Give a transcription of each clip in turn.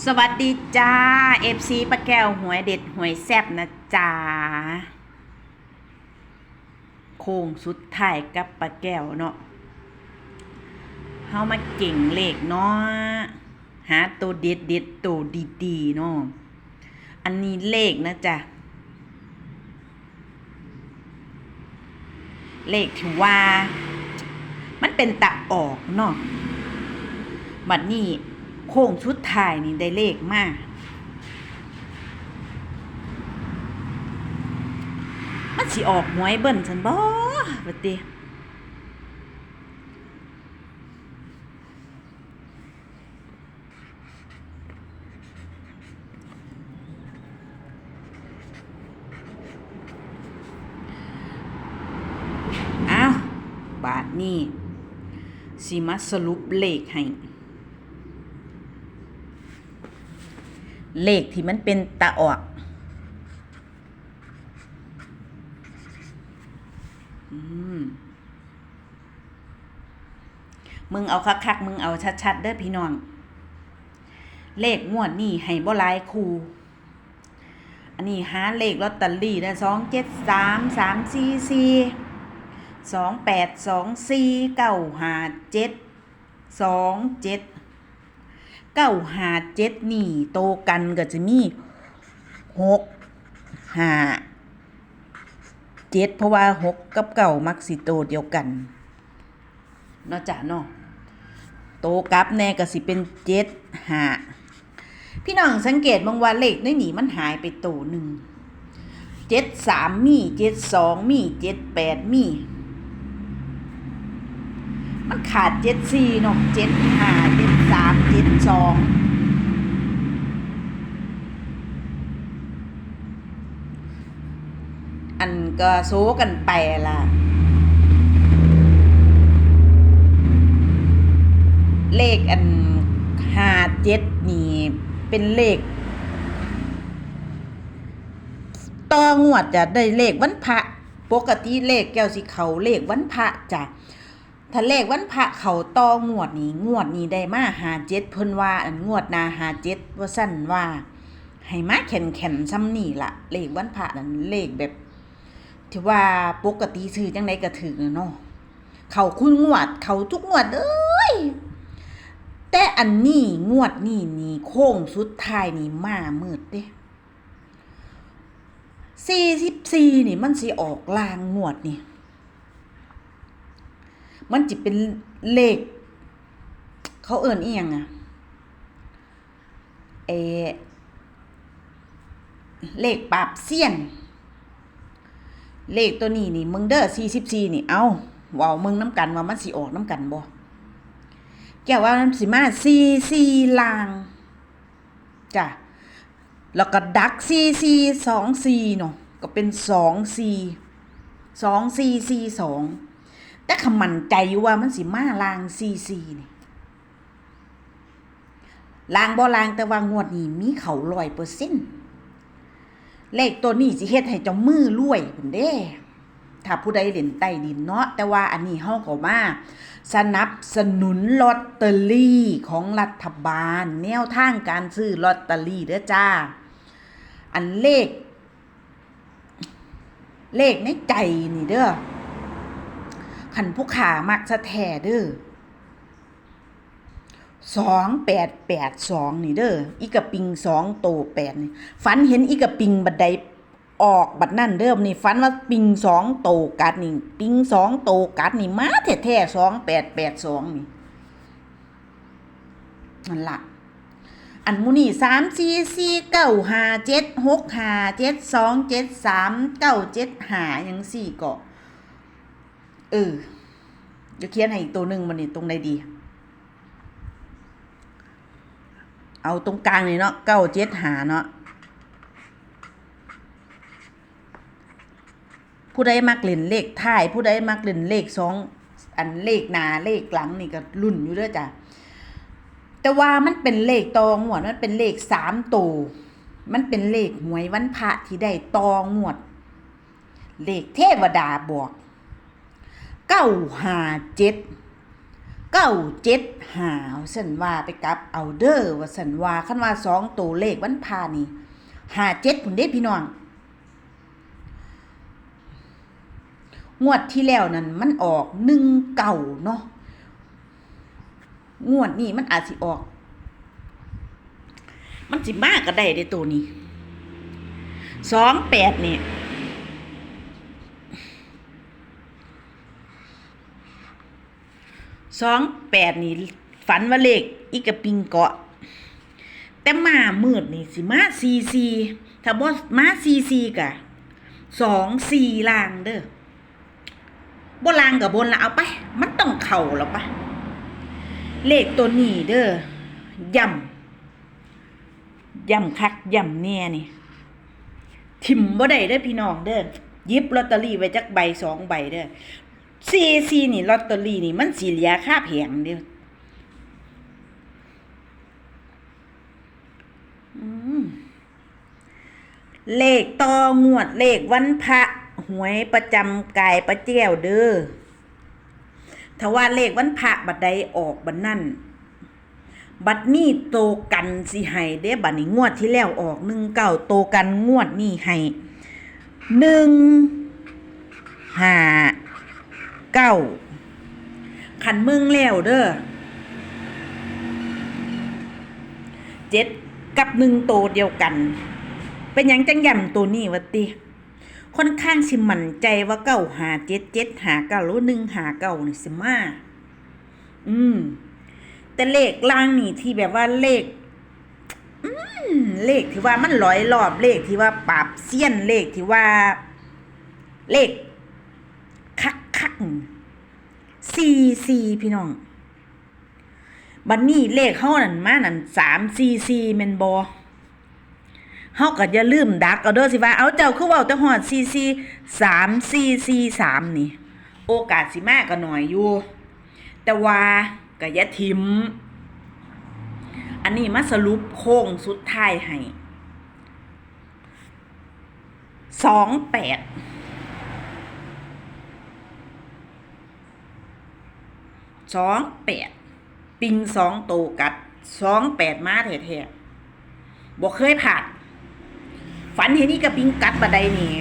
สวัสดีจ้า FC ป้าแก้วหวยเด็ดหวยแซบนะจ้าโค้งสุดท้ายกับป้าแก้วเนาะเฮามาเก่งเลขเนาะหาตัวเด็ดเด็ดตัวดีๆเนาะอันนี้เลขนะจ๊ะเลขที่ว่า มันเป็นตะออกเนาะบัดนี้ โค้งชุดท้ายนี่ได้เลขมากมันสิออกหวยเบิ่นฉันบ่บัดนี้อ้าบาทนี้สิมาสรุปเลขให้ เลขที่มันเป็นตะออกมึงเอาคักๆมึงเอาชัดๆเด้อพี่น้อง เลขงวดนี่ให้บ่หลายคูอันนี้หาเลขลอตเตอรี่ได้สองเจ็ดสามสามสี่สี่สองแปดสองสี่เก้าห้าเจ็ดสองเจ็ด เก้าหาเจ็ดนี่โตกันก็จะมีหกหาเจ็ดเพราะว่าหกกับเก่ามักสิโตเดียวกันเนาะจ้ะเนาะโตกับแน่ก็สิเป็นเจ็ดหาพี่น้องสังเกตบางว่าเลขในหนีมันหายไปโตหนึ่งเจ็ดสามมีเจ็ดสองมีเจ็ดแปดมี มันขาดเจ็ดสี่เนาะเจ็ดห้าเจ็ด สามเจ็ดสองอันก็โซกันไปล่ะ เลขอันห้าเจ็ดนี่ เป็นเลขต่องวดจะได้เลขวันพระ ปกติเลขแก้วสีเขาเลขวันพระจ้ะ ถ้าเลขวันพระเขาตองวดนี้งวดนี้ได้มาหาเจ็ดเพิ่นว่าอันงวดนาหาเจ็ดว่าสั้นว่า ให้มาแข็นแข็นซ้ำนี่ละเลขวันพระนั้นเลขแบบที่ว่าปกติซื้อจังไดก็ถือเนาะเขาคุณงวด เขาทุกงวดเอ้ยแต่อันนี้งวดนี่นี่โค้งสุดท้ายนี่มามืดเด้สี่สิบสี่นี่มันสิออกลางงวดนี่ มันจะเป็นเลข เขาเอิ่นอีหยังอะเอเลขปราบเสี้ยน เลขตัวนี้นี่มึงเด้อ44นี่เอาว้ามึงน้ำกันว่ามันสิออกน้ำกันบ่แกว่ามันสิมา44ลางจ้ะแล้วก็ดัก4424เนาะก็เป็น24 2442 แต่ขมันใจว่ามันสิมาลางซีซีนี่ลางบ่ลางแต่ว่างวดนี้มีเขาร้อยเปอร์เซ็นต์เลขตัวนี้สิเฮ็ดให้เจ้ามือรวยพุ่นเด้ถ้าผู้ใดเล่นใต้ดินเนาะแต่ว่าอันนี้เฮาก็มาสนับสนุนลอตเตอรี่ของรัฐบาล แนวทางการซื้อลอตเตอรี่เด้อจ้า อันเลข เลขในใจนี่เด้อ ขันผู้ขามักสะแท่เด้อสองแปดแปดสองนี่เด้ออีกะปิงสองโตแปดนี่ฝันเห็นอีกะปิงบัดใดออกบัดนั่นเด้อนี่ฝันว่าปิงสองโตกัดนี่ปิงสองโตกัดนี่มาแท้แท้สองแปดแปดสองนี่นั่นละอันมูนี่สามสี่สี่เก้าห้าเจ็ดหกห้าเจ็ดสองเจ็ดสามเก้าเจ็ดห้ายังสี่เกาะ เออเดี๋ยวเขียนให้อีกตัวหนึ่งมันนี่ตรงใดดี เอาตรงกลางเลยเนาะเก้าเจ็ดหาเนาะผู้ใดมักเล่นเลขท้ายผู้ใดมักเล่นเลขสองอันเลขหนาเลขหลังนี่ก็รุ่นอยู่เด้วยจ้ะแต่ว่ามันเป็นเลขตองวดมันเป็นเลขสามตัวมันเป็นเลขหวยวันพระที่ได้ตองวด เลขเทวดาบอก เก้าหาเจ็ดเก้าเจ็ดหาสันว่าไปกลับเอาเด้อว่าสันว่าคันว่าสองตัวเลขวันพานี่หาเจ็ดผุนเด้พี่น้องงวดที่แล้วนั่นมันออกหนึ่งเก่าเนาะงวดนี้มันอาจสิออก มันสิมากก็ได้เด้ตัวนี้สองแปดเนี่ย สองแปดนี่ฝันว่าเลขอีกระปิงเกาะ แต่มามืดนี่สิมาซีซีถ้าบ่มาซีซีกะสองสี่ลางเด้อบ่ลางกับบนละเอาไป มันต้องเข่าแล้วปะเลขตัวนี้เด้อย่ำย่ำคักย่ำแน่นี่ ทิมบ่ได้เด้อพี่น้องเด้อยิบลอตเตอรี่ไว้จักใบสองใบเด้อ ซีซีนี่ลอตเตอรี่นี่มันสีเหลียค่าแพงเดียวเลขต่องวดเลขวันพระหวยประจำกายประเจียวเด้อถ้าว่าเลขวันพระบัดใดออกบัดนั่นบัดนี้โตกันสิให้เด้บัดนี้งวดที่แล้วออกหนึ่งเก้าโตกันงวดนี้ให้หนึ่งห้า เก้าขันมึงแล้วเด้อเจ็ดกับหนึ่งโตเดียวกัน เป็นหยังจังย่ำตัวนี้วะติค่อนข้างสิมั่นใจว่าเก้าหาเจ็ดเจ็ดหาเก้าหรือหนึ่งหาเก้านี่สิมาอืม แต่เลขล่างนี่ที่แบบว่าเลข อืมเลขที่ว่ามันร้อยรอบเลขที่ว่าปราบเสี้ยนเลขที่ว่า เลข ซีซีพี่น้อง บัดนนี้เลขเฮานั่นมานั่นสามซีซีแม่นบ่เฮาก็อย่าลืมดักเอาเด้อสิว่าเอาเจ้าคือเว้าแต่ฮอดซีซีสามซีซีสามนี่ โอกาสสิมาก็หน้อยอยู่ แต่ว่าก็อย่าทิมอันนี้มาสรุปโค้งสุดท้ายให้สองแปด สองแปดปิงสองโตกัดสองแปดมาแท้ๆบอกเคยผ่านฝันเห็นนี่กับปิงกัดบัดใดนี่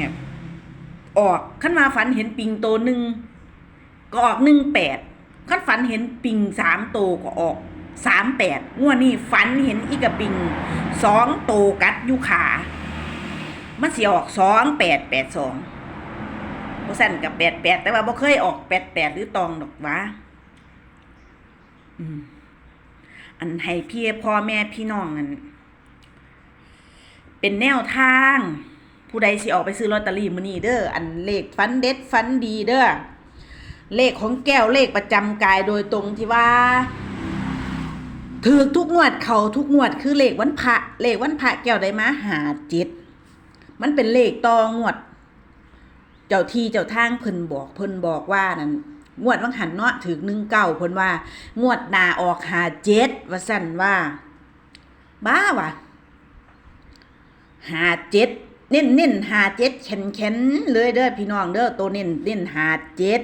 ออกขั้นมาฝันเห็นปิงโตหนึ่งก็ออกหนึ่งแปดขั้นฝันเห็นปิงสามโตก็ออกสามแปดงวดนี้ฝันเห็นอีกกับปิงสองโตกัดยู่ขามันสิออกสองแปดแปดสองบ่สั่นกับแปดแปดแต่ว่าบ่เคยออกแปดแปดหรือตองดอกวะ อันให้พี่พ่อแม่พี่น้องอันเป็นแนวทาง ผู้ใดสิออกไปซื้อลอตเตอรี่มื้อนี้เด้ออันเลขฟันเด็ดฟันดีเด้อเลขของแก้วเลขประจำกายโดยตรงที่ว่าถือทุกงวดเขาทุกงวดคือเลขวันพระเลขวันพระแก้วได้มาหาจ็ดมันเป็นเลขต่องวด เจ้าที่เจ้าทางเพิ่นบอกเพิ่นบอกว่านั่น งวดวังหันเนาะถึงหนึ่งเก้าเพิ่นว่า งวดนาออกหาเจ็ดว่าสั่นว่า บ้าวะหาเจ็ดเน้นเน้นหาเจ็ดแข็นแข็นเลยเด้อพี่น้องเด้อตัวเน้นเน้นหาเจ็ด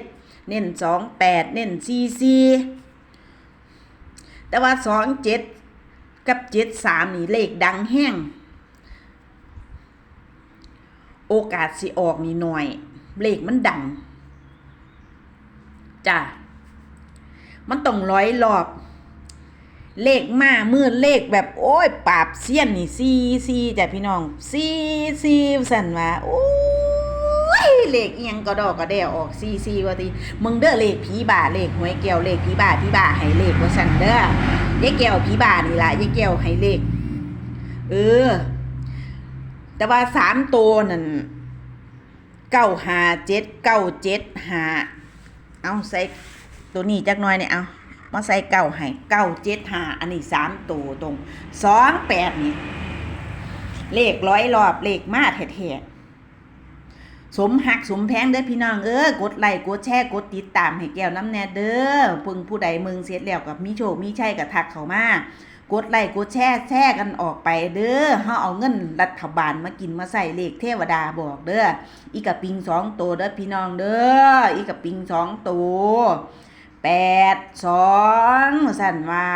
เน้นสองแปดเน้นสี่สี่แต่ว่าสองเจ็ดกับเจ็ดสามนี่เลขดังแห้งโอกาสสิออกนี่หน่อย เลขมันดัง จ้ะมันต้องร้อยรอบ เลขมามือเลขแบบโอ้ยปราบเสี้ยนนี่ซีซีจ้ะพี่น้องซีซีสันว่าโอ้ยเลขเอียงก็ดอกก็แดวออกซีซีว่าติมึงเด้อเลขผีบ่าเลขหวยแก้วเลขผีบ่าผีบ่าให้เลขว่าสันเด้อยายแก้วผีบ่านี่ละยายแก้วให้เลข เออ แต่ว่าสามตัวนั่นเก้าหาเจ็ดเก้าเจ็ดหา เอาใส่ตัวนี้จักหน่อยเนี่ยเอามาใส่เก้าให้เก้าเจ็ดหาอันนี้สามตัวตรงสองแปดนี่เลขร้อยรอบเลขมาแท้ๆสมหักสมแพงเด้อพี่น้องเออกดไลค์กดแชร์กดติดตามให้แก้วน้ำแน่เด้อพิ่งผู้ใดมึงเสร็จแล้วกับมีโชคมีชัยกับทักเขามา กดไลค์กดแชร์แชร์กันออกไปเด้อเฮาเอาเงินรัฐบาลมากินมาใส่เลขเทวดาบอกเด้ออีกับปิงสองตัวเด้อพี่น้องเด้ออีกกับปิงสองตัวแปดสองสั่นว่า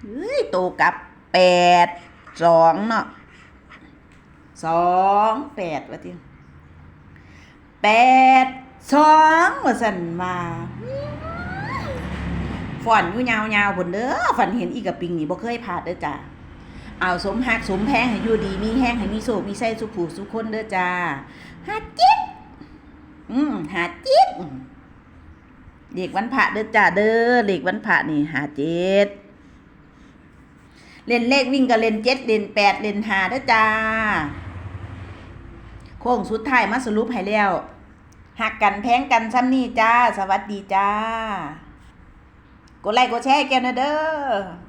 เฮ้ยโตกับแปดสองเนาะสองแปดว่าที่แปดสองว่าสั่นว่า ฝันอยู่ยาวๆผลเด้อฝันเห็นอีกับปิงนี่บ่เคยพลาดเด้อจ้าเอาสมหักสมแพงให้อยู่ดีมีแห้งให้มีโศกมีไส้สุขผูสุขคนเด้อจ้าหาจิ๊ดอืมหาจิ๊ดเด็กวันพระเด้อจ้าเด้อเด็กวันพระนี่หาเจ็ดเล่นเลขวิ่งก็เล่นเจ็ดเล่นแปดเล่นหาเด้อจ้าโค้งสุดท้ายมาสรุปให้แล้วหักกันแพงกันซ้ำนี่จ้า สวัสดีจ้า กดไลค์กดแชร์ให้แกวนะเด้อ